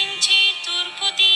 দিন যে তোর প্রতি